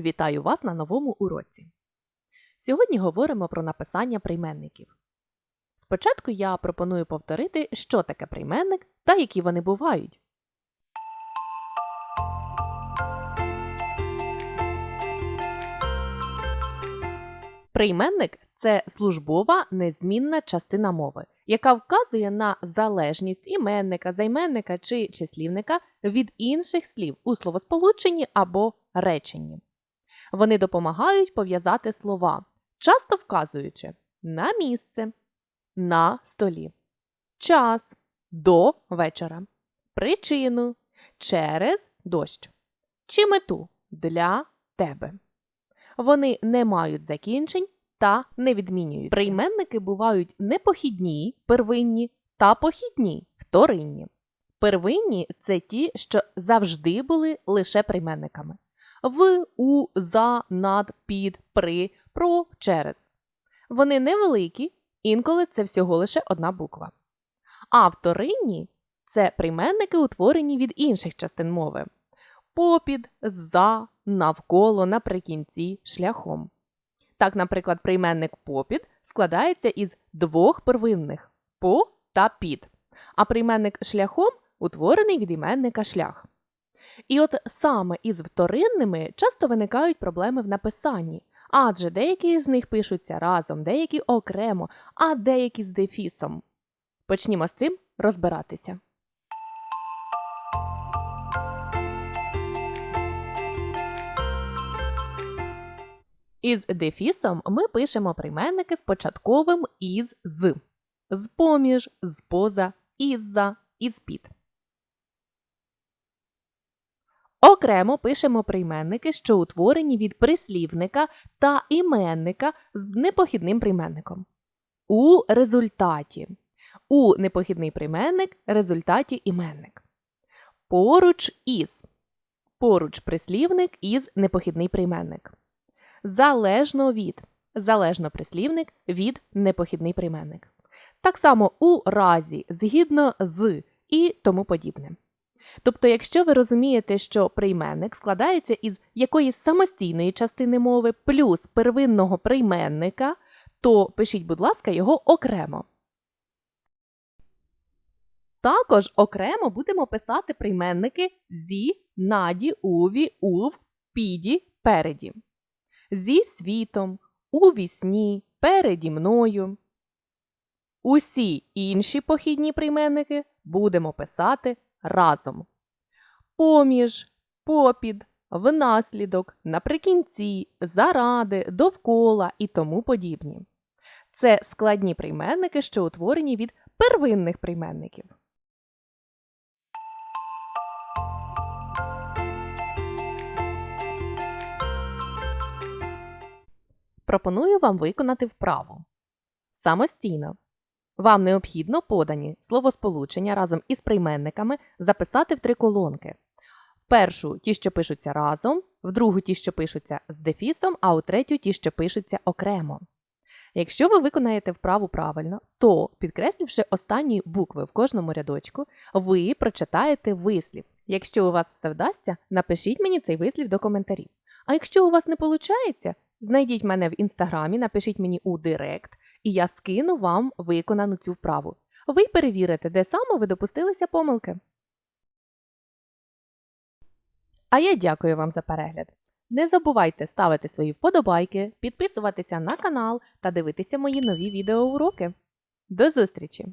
Вітаю вас на новому уроці. Сьогодні говоримо про написання прийменників. Спочатку я пропоную повторити, що таке прийменник та які вони бувають. Прийменник це службова незмінна частина мови, яка вказує на залежність іменника, займенника чи числівника від інших слів у словосполученні або реченні. Вони допомагають пов'язати слова, часто вказуючи на місце, на столі, час до вечора, причину через дощ чи мету для тебе. Вони не мають закінчень та не відмінюють. Прийменники бувають непохідні, первинні та похідні, вторинні. Первинні це ті, що завжди були лише прийменниками в, у, за, над, під, при, про, через. Вони невеликі, інколи це всього лише одна буква. А вторинні це прийменники, утворені від інших частин мови попід, за, навколо, наприкінці, шляхом. Так, наприклад, прийменник попід складається із двох первинних по та під, а прийменник шляхом утворений від іменника шлях. І от саме із вторинними часто виникають проблеми в написанні, адже деякі з них пишуться разом, деякі окремо, а деякі з дефісом. Почнімо з цим розбиратися. Із дефісом ми пишемо прийменники з початковим із з, з поміж, з поза, із-за, із-під. Окремо пишемо прийменники, що утворені від прислівника та іменника з непохідним прийменником. У результаті. У непохідний прийменник результаті іменник. Поруч із. Поруч прислівник із непохідний прийменник. Залежно від. Залежно прислівник від непохідний прийменник. Так само у разі, згідно з і тому подібне. Тобто, якщо ви розумієте, що прийменник складається із якоїсь самостійної частини мови плюс первинного прийменника, то пишіть, будь ласка, його окремо. Також окремо будемо писати прийменники зі, наді, уві, ув, піді, переді. Зі світом, у вісні, переді мною. Усі інші похідні прийменники будемо писати разом. Поміж, попід, внаслідок, наприкінці, заради, довкола і тому подібні. Це складні прийменники, що утворені від первинних прийменників. Пропоную вам виконати вправу. Самостійно. Вам необхідно подані словосполучення разом із прийменниками записати в три колонки. В першу ті, що пишуться разом, в другу ті, що пишуться з дефісом, а у третю ті, що пишуться окремо. Якщо ви виконаєте вправу правильно, то, підкресливши останні букви в кожному рядочку, ви прочитаєте вислів. Якщо у вас все вдасться, напишіть мені цей вислів до коментарів. А якщо у вас не виходить, знайдіть мене в інстаграмі, напишіть мені у директ, і я скину вам виконану цю вправу. Ви перевірите, де саме ви допустилися помилки. А я дякую вам за перегляд. Не забувайте ставити свої вподобайки, підписуватися на канал та дивитися мої нові відеоуроки. До зустрічі!